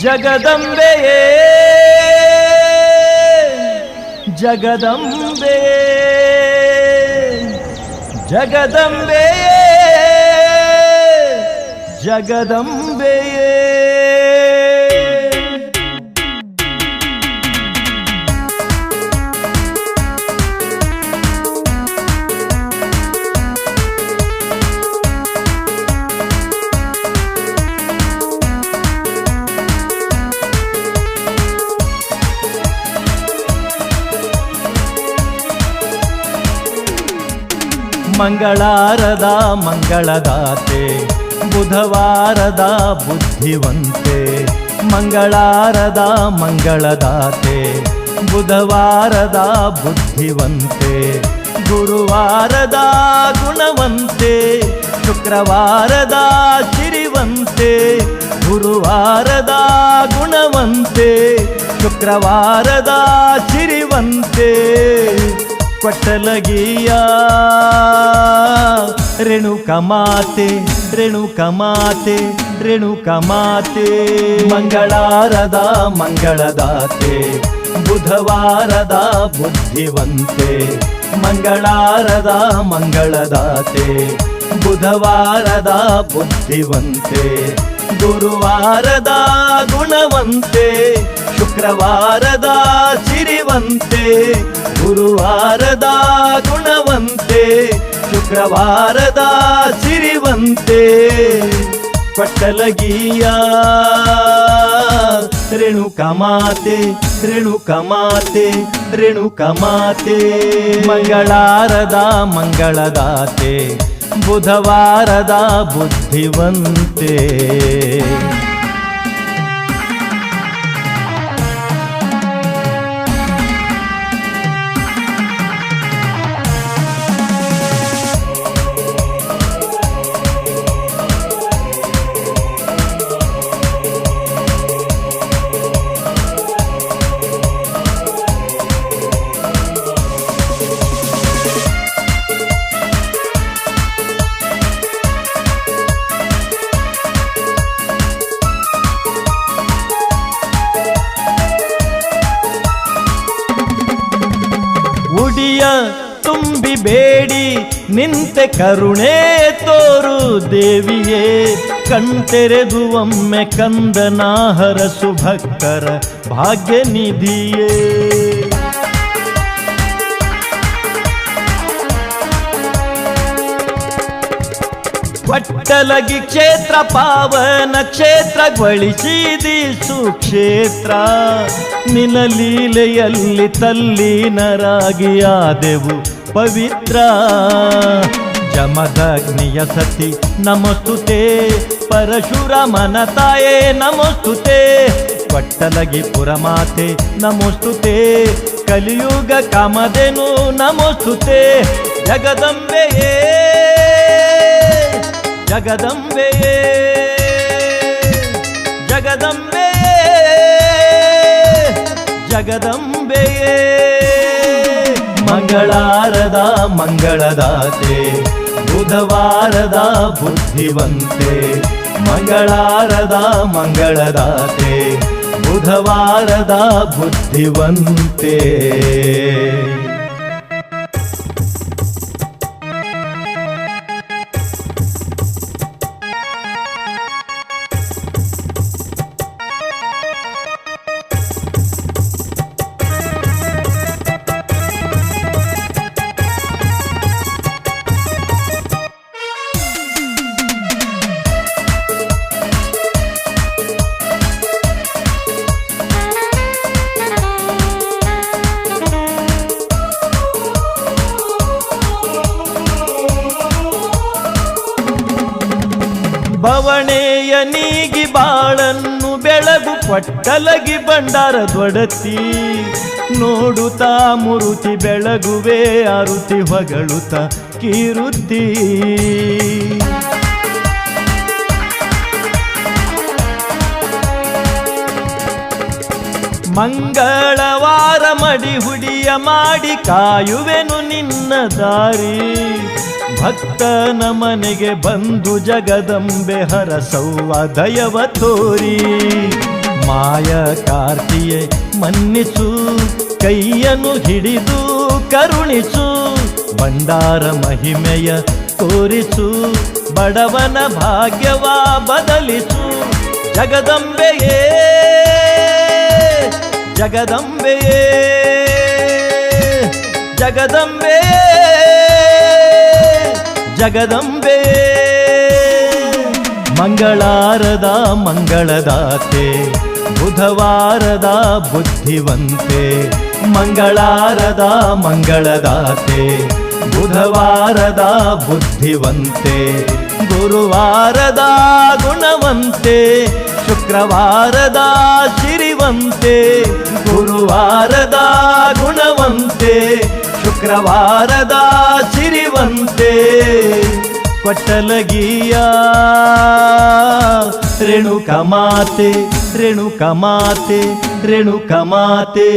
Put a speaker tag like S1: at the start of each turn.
S1: ಜಗದಂಬೆಯೇ. ಜಗದಂಬೆ ಜಗದಂಬೆಯೇ. ಜಗದಂಬೆಯೇ. ಮಂಗಳಾರದ ಮಂಗಳದಾತೆ, ಬುಧವಾರದ ಬುದ್ಧಿವಂತೆ. ಮಂಗಳಾರದ ಮಂಗಳದಾತೆ, ಬುಧವಾರದ ಬುದ್ಧಿವಂತೆ. ಗುರುವಾರದ ಗುಣವಂತೆ, ಶುಕ್ರವಾರದ ಸಿರಿವಂತೆ. ಗುರುವಾರದ ಗುಣವಂತೆ, ಶುಕ್ರವಾರದ ಸಿರಿವಂತೆ. ಕೊಟ್ಟಲಗಿಯ ರೇಣುಕ ಮಾತೆ ರೇಣುಕಮಾತೆ ರೇಣುಕ ಮಾತೆ. ಮಂಗಳಾರದ ಮಂಗಳದಾತೆ, ಬುಧವಾರದ ಬುದ್ಧಿವಂತೆ. ಮಂಗಳಾರದ ಮಂಗಳದಾತೆ, ಬುಧವಾರದ ಬುದ್ಧಿವಂತೆ. ಗುರುವಾರದ ಗುಣವಂತೆ, ಶುಕ್ರವಾರದ ಸಿರಿವಂತೆ. ಗುರುವಾರದ ಗುಣವಂತೆ ಶುಕ್ರವಾರದ ಸಿರಿವಂತೆ ಪಟ್ಟಲಗಿಯ ರೇಣುಕ ಮಾತೆ ರೇಣುಕ ಮಾತೆ ರೇಣುಕ ಮಾತೆ. ಮಂಗಳಾರದ ಮಂಗಳದಾತೆ ಬುಧವಾರದ ಬುದ್ಧಿವಂತೆ. ತುಂಬಿ ಬೇಡಿ, ನಿಂತೆ ಕರುಣೆ ತೋರು ದೇವಿಯೇ. ಕಣ್ತೆರೆದು ಒಮ್ಮೆ ಕಂದನಾಹರ ಸುಭಕ್ತರ ಭಕ್ತರ ಭಾಗ್ಯ ನಿಧಿಯೇ ಪಟ್ಟಲಗಿ ಕ್ಷೇತ್ರ ಪಾವನ ಕ್ಷೇತ್ರ ಗಳಿಸಿದೀಸು ಸುಕ್ಷೇತ್ರ. ನಿನ ಲೀಲೆಯಲ್ಲಿ ತಲ್ಲೀನರಾಗಿ ಆದೆವು ಪವಿತ್ರ. ಜಮದಗ್ನಿಯ ಸತಿ, ನಮಸ್ತುತೆ. ಪರಶುರಮನ ತಾಯೇ, ನಮಸ್ತುತೆ. ಪಟ್ಟಲಗಿ ಪುರಮಾತೆ, ನಮಸ್ತುತೆ. ಕಲಿಯುಗ ಕಾಮಧೇನು, ನಮಸ್ತುತೆ. ಜಗದಂಬೆಯೇ. ಜಗದಂಬೆಯೇ. ಜಗದಂಬೆಯೇ. ಜಗದಂಬೆಯೇ. ಮಂಗಳಾರದ ಮಂಗಳದಾತೆ ಬುಧವಾರದ ಬುದ್ಧಿವಂತೆ. ಮಂಗಳಾರದ ಮಂಗಳದಾತೆ ಬುಧವಾರದ ಬುದ್ಧಿವಂತೆ. ಬವಣೆಯ ನೀಗಿ ಬಾಳನ್ನು ಬೆಳಗು ಕೊಟ್ಟಲಗಿ ಬಂಡಾರದೊಡತಿ ನೋಡುತ್ತಾ ಮುರುತಿ ಬೆಳಗುವೆ ಅರುತಿ ಹೊಗಳುತ್ತ ಕೀರುತ್ತಿ. ಮಂಗಳವಾರ ಮಡಿ ಹುಡಿಯ ಮಾಡಿ ಕಾಯುವೆನು ನಿನ್ನ ದಾರಿ. ಭಕ್ತನ ಮನೆಗೆ ಬಂದು ಜಗದಂಬೆ ಹರಸವ್ವ ದಯವ ತೋರಿ. ಮಾಯ ಕಾರ್ತಿಯೇ, ಮನ್ನಿಸು, ಕೈಯನ್ನು ಹಿಡಿದು ಕರುಣಿಸು, ಭಂಡಾರ ಮಹಿಮೆಯ ತೋರಿಸು, ಬಡವನ ಭಾಗ್ಯವ ಬದಲಿಸು. ಜಗದಂಬೆಯೇ ಜಗದಂಬೆಯೇ ಜಗದಂಬೆಯೇ. ಜಗದಂಬೆಯೇ ಮಂಗಳಾರದ ಮಂಗಳದಾತೆ, ಬುಧವಾರದ ಬುದ್ಧಿವಂತೆ, ಮಂಗಳಾರದ ಮಂಗಳದಾತೆ, ಬುಧವಾರದ ಬುದ್ಧಿವಂತೆ, ಗುರುವಾರದ ಗುಣವಂತೆ, ಶುಕ್ರವಾರದ ಸಿರಿವಂತೆ, ಗುರುವಾರದ ಗುಣವಂತೆ ಶುಕ್ರವಾರದ ಸಿರಿವಂತೆ ಕೊಟ್ಟಲಗಿಯ ರೇಣುಕ ಮಾತೆ ರೇಣುಕ ಮಾತೆ ರೇಣುಕ ಮಾತೆ.